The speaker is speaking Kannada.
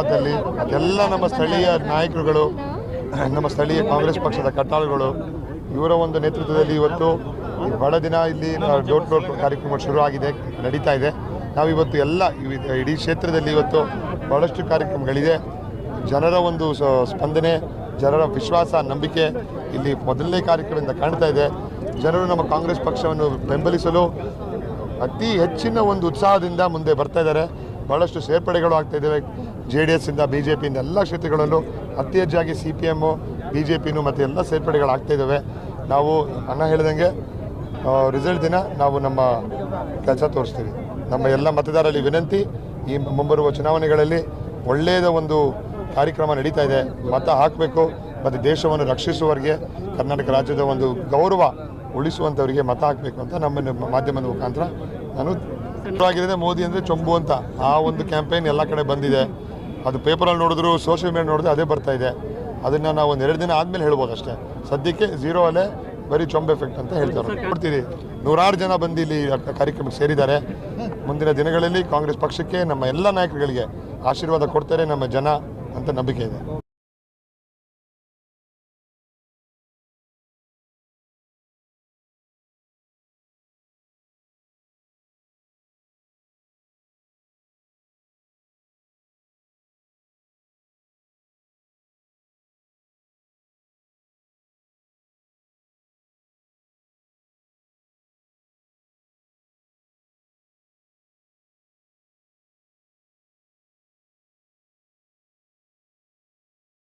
ಆಶೀರ್ವಾದದಲ್ಲಿ ಎಲ್ಲ ನಮ್ಮ ಸ್ಥಳೀಯ ನಾಯಕರುಗಳು, ನಮ್ಮ ಸ್ಥಳೀಯ ಕಾಂಗ್ರೆಸ್ ಪಕ್ಷದ ಕಟ್ಟಾಳುಗಳು, ಇವರ ಒಂದು ನೇತೃತ್ವದಲ್ಲಿ ಇವತ್ತು ಬಡ ದಿನ ಇಲ್ಲಿ ಡೋರ್ ಡೋರ್ ಕಾರ್ಯಕ್ರಮ ಶುರು ಆಗಿದೆ ನಡೀತಾ ಇದೆ. ನಾವಿವತ್ತು ಎಲ್ಲ ಇಡೀ ಕ್ಷೇತ್ರದಲ್ಲಿ ಇವತ್ತು ಬಹಳಷ್ಟು ಕಾರ್ಯಕ್ರಮಗಳಿದೆ. ಜನರ ಒಂದು ಸ್ಪಂದನೆ, ಜನರ ವಿಶ್ವಾಸ, ನಂಬಿಕೆ ಇಲ್ಲಿ ಮೊದಲನೇ ಕಾರ್ಯಕ್ರಮದಿಂದ ಕಾಣ್ತಾ ಇದೆ. ಜನರು ನಮ್ಮ ಕಾಂಗ್ರೆಸ್ ಪಕ್ಷವನ್ನು ಬೆಂಬಲಿಸಲು ಅತಿ ಹೆಚ್ಚಿನ ಒಂದು ಉತ್ಸಾಹದಿಂದ ಮುಂದೆ ಬರ್ತಾ ಇದ್ದಾರೆ. ಭಾಳಷ್ಟು ಸೇರ್ಪಡೆಗಳು ಆಗ್ತಾ ಇದ್ದಾವೆ. ಜೆ ಡಿ ಎಸ್ಸಿಂದ ಬಿ ಜೆ ಪಿಯಿಂದ ಎಲ್ಲ ಕ್ಷೇತ್ರಗಳಲ್ಲೂ ಅತಿ ಹೆಚ್ಚಾಗಿ C P M B J ಪಿನೂ ಮತ್ತು ಎಲ್ಲ ಸೇರ್ಪಡೆಗಳು ಆಗ್ತಾ ಇದ್ದಾವೆ. ನಾವು ಅಣ್ಣ ಹೇಳಿದಂಗೆ ರಿಸಲ್ಟ್ ದಿನ ನಾವು ನಮ್ಮ ಕೆಲಸ ತೋರಿಸ್ತೀವಿ. ನಮ್ಮ ಎಲ್ಲ ಮತದಾರರಲ್ಲಿ ವಿನಂತಿ, ಈ ಮುಂಬರುವ ಚುನಾವಣೆಗಳಲ್ಲಿ ಒಳ್ಳೆಯದ ಒಂದು ಕಾರ್ಯಕ್ರಮ ನಡೀತಾ ಇದೆ. ಮತ ಹಾಕಬೇಕು, ಮತ್ತು ದೇಶವನ್ನು ರಕ್ಷಿಸುವವರಿಗೆ, ಕರ್ನಾಟಕ ರಾಜ್ಯದ ಒಂದು ಗೌರವ ಉಳಿಸುವಂಥವರಿಗೆ ಮತ ಹಾಕಬೇಕು ಅಂತ ನಮ್ಮ ಮಾಧ್ಯಮದ ಮುಖಾಂತರ ನಾನು ಆಗಿದೆ ಮೋದಿ ಅಂದರೆ ಚೊಂಬು ಅಂತ. ಆ ಒಂದು ಕ್ಯಾಂಪೇನ್ ಎಲ್ಲ ಕಡೆ ಬಂದಿದೆ. ಅದು ಪೇಪರಲ್ಲಿ ನೋಡಿದ್ರು, ಸೋಷಿಯಲ್ ಮೀಡಿಯಾ ನೋಡಿದ್ರೆ, ಅದೇ ಬರ್ತಾ ಇದೆ. ಅದನ್ನು ನಾವು ಒಂದು ಎರಡು ದಿನ ಆದಮೇಲೆ ಹೇಳ್ಬೋದು ಅಷ್ಟೇ. ಸದ್ಯಕ್ಕೆ ಝೀರೋ ಅಲ್ಲೇ ಬರೀ ಚೊಂಬ್ ಎಫೆಕ್ಟ್ ಅಂತ ಹೇಳ್ತಾರೆ ನೋಡ್ತೀರಿ, ನೂರಾರು ಜನ ಬಂದು ಇಲ್ಲಿ ಕಾರ್ಯಕ್ರಮಕ್ಕೆ ಸೇರಿದ್ದಾರೆ. ಮುಂದಿನ ದಿನಗಳಲ್ಲಿ ಕಾಂಗ್ರೆಸ್ ಪಕ್ಷಕ್ಕೆ ನಮ್ಮ ಎಲ್ಲ ನಾಯಕರುಗಳಿಗೆ ಆಶೀರ್ವಾದ ಕೊಡ್ತಾರೆ ನಮ್ಮ ಜನ ಅಂತ ನಂಬಿಕೆ ಇದೆ.